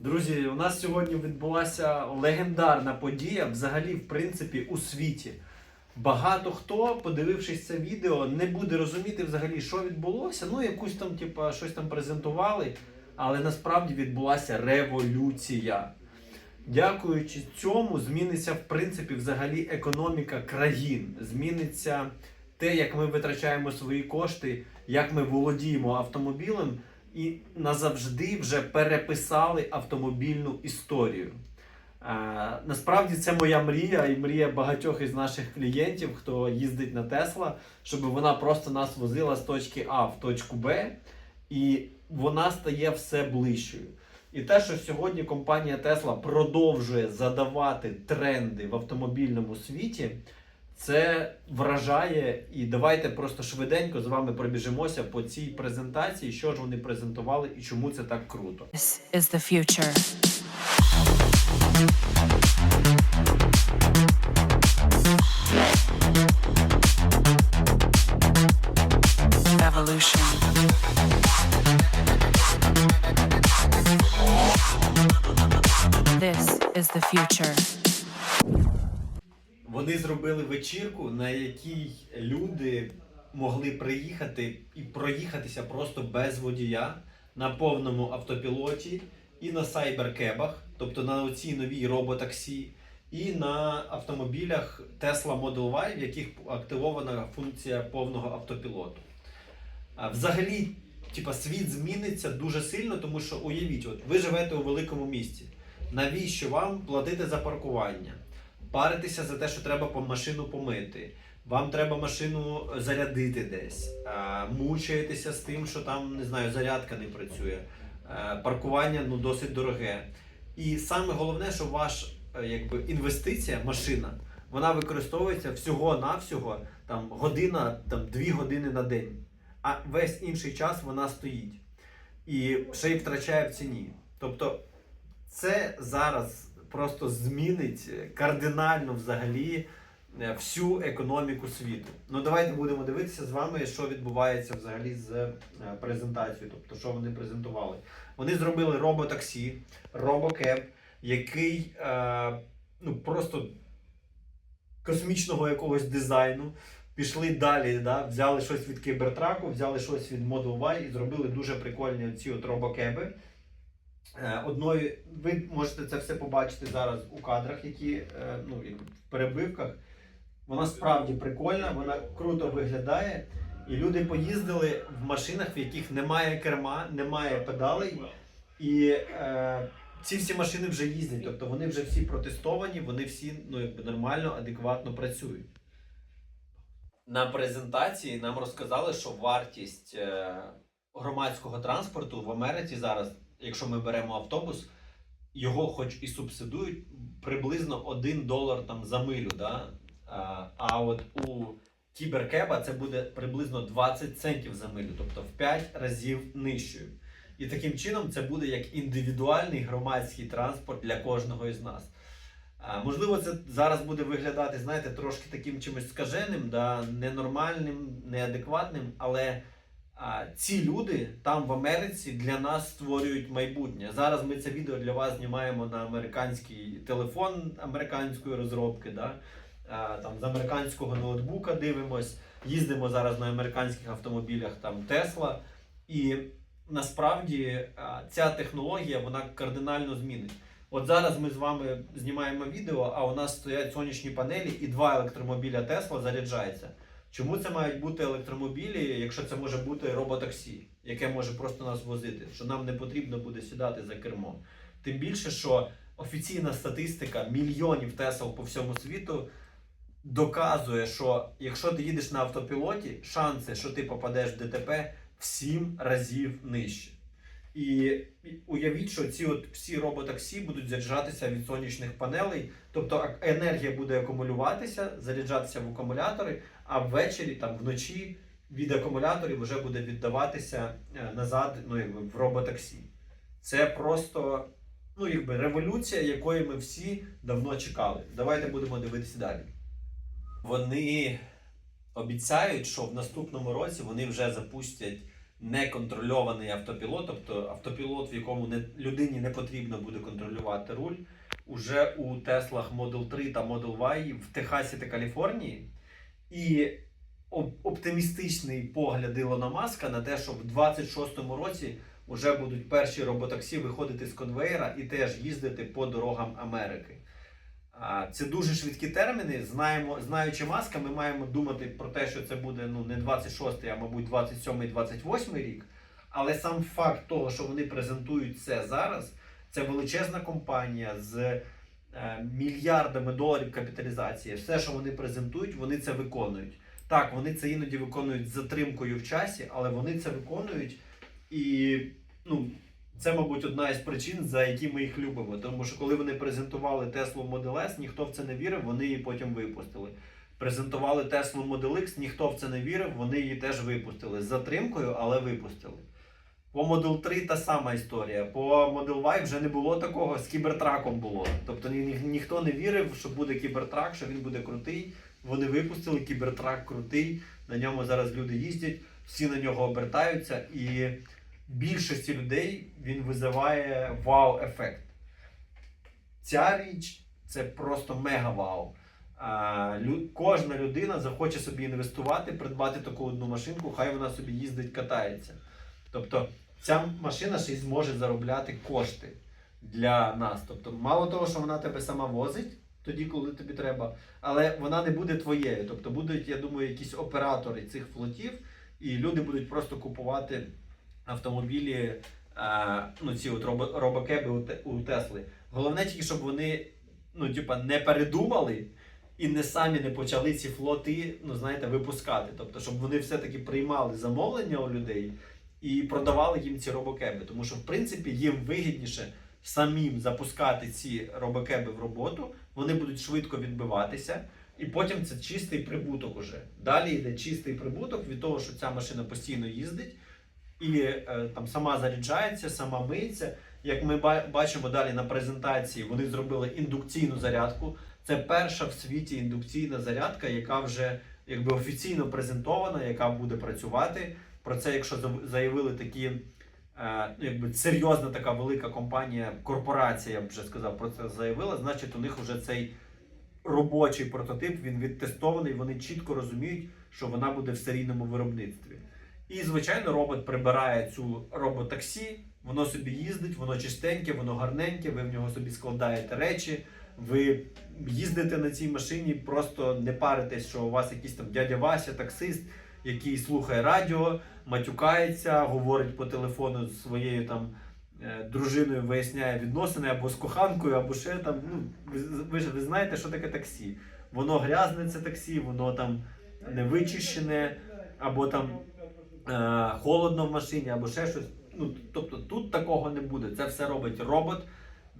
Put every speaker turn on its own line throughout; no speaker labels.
Друзі, у нас сьогодні відбулася легендарна подія взагалі, в принципі, у світі. Багато хто, подивившись це відео, не буде розуміти взагалі, що відбулося. Ну, якусь там, типа, щось там презентували, але насправді відбулася революція. Дякуючи цьому, зміниться в принципі взагалі економіка країн. Зміниться те, як ми витрачаємо свої кошти, як ми володіємо автомобілем, і назавжди вже переписали автомобільну історію. Е, насправді це моя мрія і мрія багатьох із наших клієнтів, хто їздить на Тесла, щоб вона просто нас возила з точки А в точку Б, і вона стає все ближчою. І те, що сьогодні компанія Tesla продовжує задавати тренди в автомобільному світі, це вражає. І давайте просто швиденько з вами пробіжимося по цій презентації, що ж вони презентували і чому це так круто.
This is the future. Evolution. This is the future.
Вони зробили вечірку, на якій люди могли приїхати і проїхатися просто без водія на повному автопілоті і на сайберкебах, тобто на оцій новій роботаксі, і на автомобілях Tesla Model Y, в яких активована функція повного автопілоту. Взагалі, типа, світ зміниться дуже сильно, тому що уявіть, от ви живете у великому місті. Навіщо вам платити за паркування? Паритися за те, що треба машину помити. Вам треба машину зарядити десь. А, мучаєтеся з тим, що там не знаю, зарядка не працює. Паркування ну, досить дороге. І саме головне, що ваш е, якби, інвестиція, машина, вона використовується всього-навсього там, година, там, дві години на день. А весь інший час вона стоїть. І ще й втрачає в ціні. Тобто це зараз просто змінить кардинально взагалі е, всю економіку світу. Ну давайте будемо дивитися з вами, що відбувається взагалі з е, презентацією, тобто що вони презентували. Вони зробили роботаксі, робокеп, який е, ну просто космічного якогось дизайну. Пішли далі, да, взяли щось від кібертраку, взяли щось від Model Y і зробили дуже прикольні ці от робокеби. Е, Одною, ви можете це все побачити зараз у кадрах, які е, ну, в перебивках. Вона справді прикольна, вона круто виглядає. І люди поїздили в машинах, в яких немає керма, немає педалей. І е, ці всі машини вже їздять. Тобто вони вже всі протестовані, вони всі ну, якби нормально, адекватно працюють. На презентації нам розказали, що вартість е, громадського транспорту в Америці зараз, якщо ми беремо автобус, його хоч і субсидують приблизно 1 долар там за милю. Да? А, от у кіберкеба це буде приблизно 20 центів за милю, тобто в 5 разів нижчою. І таким чином це буде як індивідуальний громадський транспорт для кожного із нас. Можливо, це зараз буде виглядати, знаєте, трошки таким чимось скаженим, да, ненормальним, неадекватним, але ці люди там в Америці для нас створюють майбутнє. Зараз ми це відео для вас знімаємо на американський телефон американської розробки, да, там, з американського ноутбука дивимось, їздимо зараз на американських автомобілях там Tesla. І насправді ця технологія вона кардинально змінить. От зараз ми з вами знімаємо відео, а у нас стоять сонячні панелі і два електромобіля Tesla заряджаються. Чому це мають бути електромобілі, якщо це може бути роботаксі, яке може просто нас возити, що нам не потрібно буде сідати за кермо. Тим більше, що офіційна статистика мільйонів Тесл по всьому світу доказує, що якщо ти їдеш на автопілоті, шанси, що ти попадеш в ДТП, в 7 разів нижче. І уявіть, що ці от всі роботаксі будуть заряджатися від сонячних панелей, тобто енергія буде акумулюватися, заряджатися в акумулятори, а ввечері, там вночі від акумуляторів вже буде віддаватися е, назад ну, якби, в роботаксі. Це просто ну, якби, революція, якої ми всі давно чекали. Давайте будемо дивитися далі. Вони обіцяють, що в наступному році вони вже запустять неконтрольований автопілот, тобто автопілот, в якому не, людині не потрібно буде контролювати руль. Уже у Теслах Model 3 та Model Y в Техасі та Каліфорнії. І оп- оптимістичний погляд Ілона Маска на те, що в 26-му році вже будуть перші роботаксі виходити з конвейера і теж їздити по дорогам Америки. Це дуже швидкі терміни. Знаємо, знаючи маска, ми маємо думати про те, що це буде ну, не 26-й, а мабуть 27-й, 28-й рік. Але сам факт того, що вони презентують це зараз, це величезна компанія з мільярдами доларів капіталізації. Все, що вони презентують, вони це виконують. Так, вони це іноді виконують з затримкою в часі, але вони це виконують і ну, це, мабуть, одна із причин, за які ми їх любимо. Тому що коли вони презентували Tesla Model S, ніхто в це не вірив, вони її потім випустили. Презентували Tesla Model X, ніхто в це не вірив, вони її теж випустили. З затримкою, але випустили. По Model 3 та сама історія. По Model Y вже не було такого, з кібертраком було. Тобто ні, ні- ніхто не вірив, що буде кібертрак, що він буде крутий. Вони випустили кібертрак крутий. На ньому зараз люди їздять, всі на нього обертаються, і більшості людей він визиває вау-ефект. Ця річ це просто мега-вау. Лю- кожна людина захоче собі інвестувати, придбати таку одну машинку, хай вона собі їздить, катається. Тобто ця машина ще й зможе заробляти кошти для нас. Тобто, мало того, що вона тебе сама возить тоді, коли тобі треба, але вона не буде твоєю. Тобто будуть, я думаю, якісь оператори цих флотів, і люди будуть просто купувати автомобілі, е, ну ці от робокеби у, Тесли. Головне тільки, щоб вони ну, типа, не передумали і не самі не почали ці флоти, ну знаєте, випускати. Тобто, щоб вони все-таки приймали замовлення у людей і продавали їм ці робокеби. Тому що, в принципі, їм вигідніше самим запускати ці робокеби в роботу, вони будуть швидко відбиватися. І потім це чистий прибуток уже. Далі йде чистий прибуток від того, що ця машина постійно їздить і е, там сама заряджається, сама миється. Як ми бачимо далі на презентації, вони зробили індукційну зарядку. Це перша в світі індукційна зарядка, яка вже якби офіційно презентована, яка буде працювати. Про це, якщо заявили такі, е, ну, якби серйозна така велика компанія, корпорація, я б вже сказав, про це заявила, значить у них вже цей робочий прототип, він відтестований, вони чітко розуміють, що вона буде в серійному виробництві. І, звичайно, робот прибирає цю роботаксі, воно собі їздить, воно чистеньке, воно гарненьке, ви в нього собі складаєте речі, ви їздите на цій машині, просто не паритесь, що у вас якийсь там дядя Вася, таксист, який слухає радіо, матюкається, говорить по телефону з своєю там е, дружиною, виясняє відносини або з коханкою, або ще там. Ну, ви, ж ви знаєте, що таке таксі. Воно грязне, це таксі, воно там не вичищене, або там е, холодно в машині, або ще щось. Ну, тобто тут такого не буде. Це все робить робот,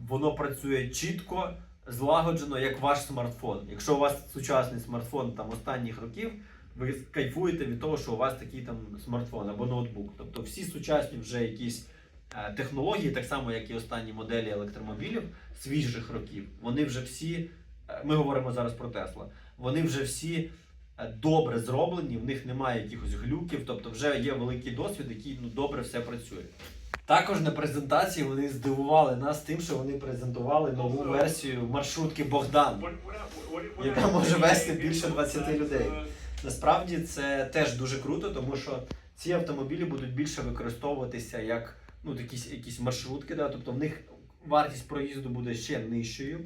воно працює чітко, злагоджено, як ваш смартфон. Якщо у вас сучасний смартфон там останніх років, ви кайфуєте від того, що у вас такий там смартфон або ноутбук. Тобто всі сучасні вже якісь е, технології, так само як і останні моделі електромобілів свіжих років, вони вже всі. е, Ми говоримо зараз про Тесла. Вони вже всі е, добре зроблені, в них немає якихось глюків, тобто вже є великий досвід, який ну, добре все працює. Також на презентації вони здивували нас тим, що вони презентували нову версію маршрутки Богдан.
яка може вести більше 20 людей.
Насправді це теж дуже круто, тому що ці автомобілі будуть більше використовуватися як ну, якісь, якісь маршрутки, да? тобто в них вартість проїзду буде ще нижчою.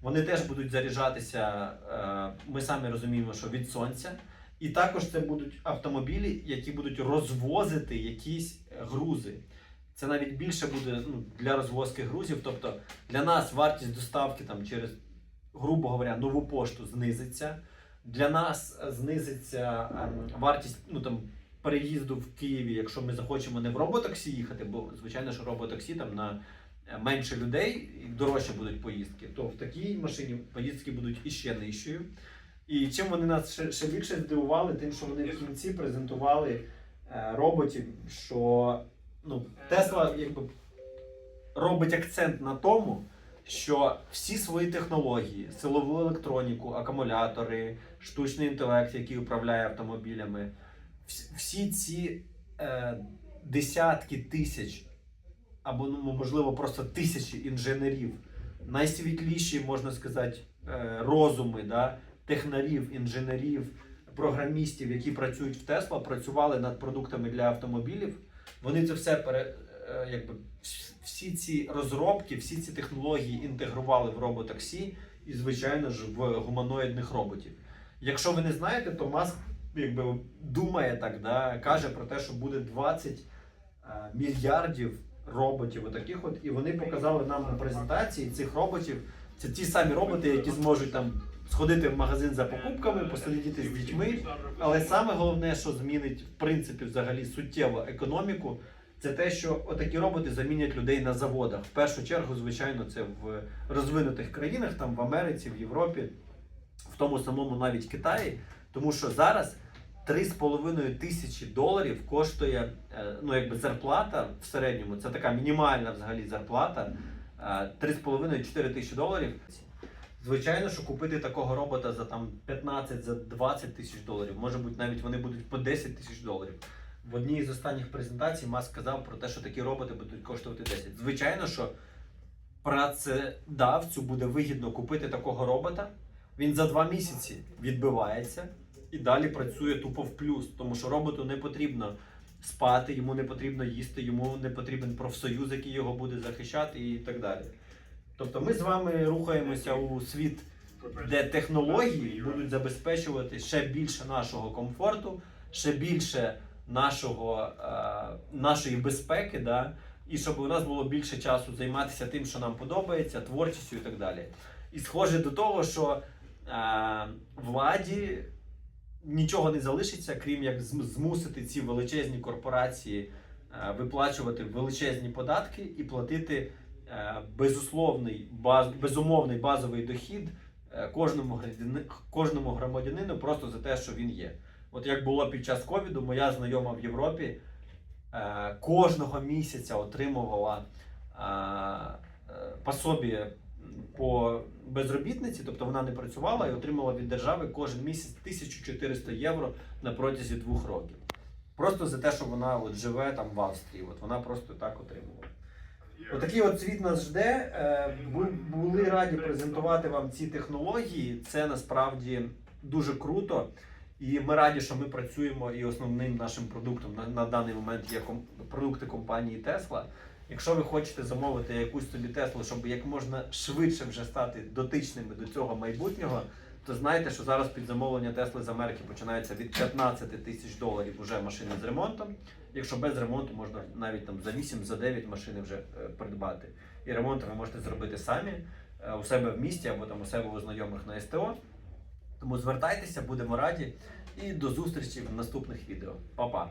Вони теж будуть заряджатися, е, ми самі розуміємо, що від сонця. І також це будуть автомобілі, які будуть розвозити якісь грузи. Це навіть більше буде ну, для розвозки грузів. Тобто для нас вартість доставки там через, грубо говоря, нову пошту знизиться. Для нас знизиться ем, вартість ну, там, переїзду в Києві, якщо ми захочемо не в роботаксі їхати, бо звичайно, що роботаксі там на е, менше людей і дорожче будуть поїздки, то в такій машині поїздки будуть іще нижчою. І чим вони нас ще, ще більше здивували, тим, що вони в кінці презентували е, роботів, що ну, Тесла якби робить акцент на тому, що всі свої технології, силову електроніку, акумулятори, штучний інтелект, який управляє автомобілями, всі ці е, десятки тисяч, або ну, можливо просто тисячі інженерів, найсвітліші, можна сказати, е, розуми, да, технарів, інженерів, програмістів, які працюють в Тесла, працювали над продуктами для автомобілів. Вони це все пере, якби, всі ці розробки, всі ці технології інтегрували в роботаксі і, звичайно ж, в гуманоїдних роботів. Якщо ви не знаєте, то Маск якби думає так, да, каже про те, що буде 20 е, мільярдів роботів, отаких от, і вони показали нам на презентації цих роботів. Це ті самі роботи, які зможуть там сходити в магазин за покупками, посидіти з дітьми. Але саме головне, що змінить в принципі взагалі суттєво економіку, це те, що отакі роботи замінять людей на заводах. В першу чергу, звичайно, це в розвинутих країнах, там в Америці, в Європі, в тому самому навіть Китаї. Тому що зараз 3,5 тисячі доларів коштує е, ну, якби зарплата в середньому. Це така мінімальна взагалі зарплата. е, 3,5-4 тисячі доларів. Звичайно, що купити такого робота за там 15 за 20 тисяч доларів, може бути, навіть вони будуть по 10 тисяч доларів. В одній з останніх презентацій Маск сказав про те, що такі роботи будуть коштувати 10. Звичайно, що працедавцю буде вигідно купити такого робота. Він за два місяці відбивається і далі працює тупо в плюс, тому що роботу не потрібно спати, йому не потрібно їсти, йому не потрібен профсоюз, який його буде захищати, і так далі. Тобто ми з вами рухаємося у світ, де технології будуть забезпечувати ще більше нашого комфорту, ще більше нашого, е, нашої безпеки, да? і щоб у нас було більше часу займатися тим, що нам подобається, творчістю і так далі. І схоже до того, що е, владі нічого не залишиться, крім як змусити ці величезні корпорації е, виплачувати величезні податки і платити безусловний, баз, безумовний базовий дохід кожному, кожному громадянину просто за те, що він є. От як було під час ковіду, моя знайома в Європі е, кожного місяця отримувала е, е, пособі по безробітниці, тобто вона не працювала і отримала від держави кожен місяць 1400 євро на протязі двох років. Просто за те, що вона от живе там в Австрії. От вона просто так отримувала. Отакий от світ нас жде. Е, бу- Були раді презентувати вам ці технології. Це насправді дуже круто. І ми раді, що ми працюємо і основним нашим продуктом на, на даний момент є ком- продукти компанії Tesla. Якщо ви хочете замовити якусь собі Теслу, щоб як можна швидше вже стати дотичними до цього майбутнього, то знайте, що зараз під замовлення Тесли з Америки починається від 15 тисяч доларів уже машини з ремонтом. Якщо без ремонту можна навіть там за 8, за 9 машини вже е, придбати. І ремонт ви можете зробити самі е, у себе в місті або там у себе у знайомих на СТО. Тому звертайтеся, будемо раді. І до зустрічі в наступних відео. Па-па!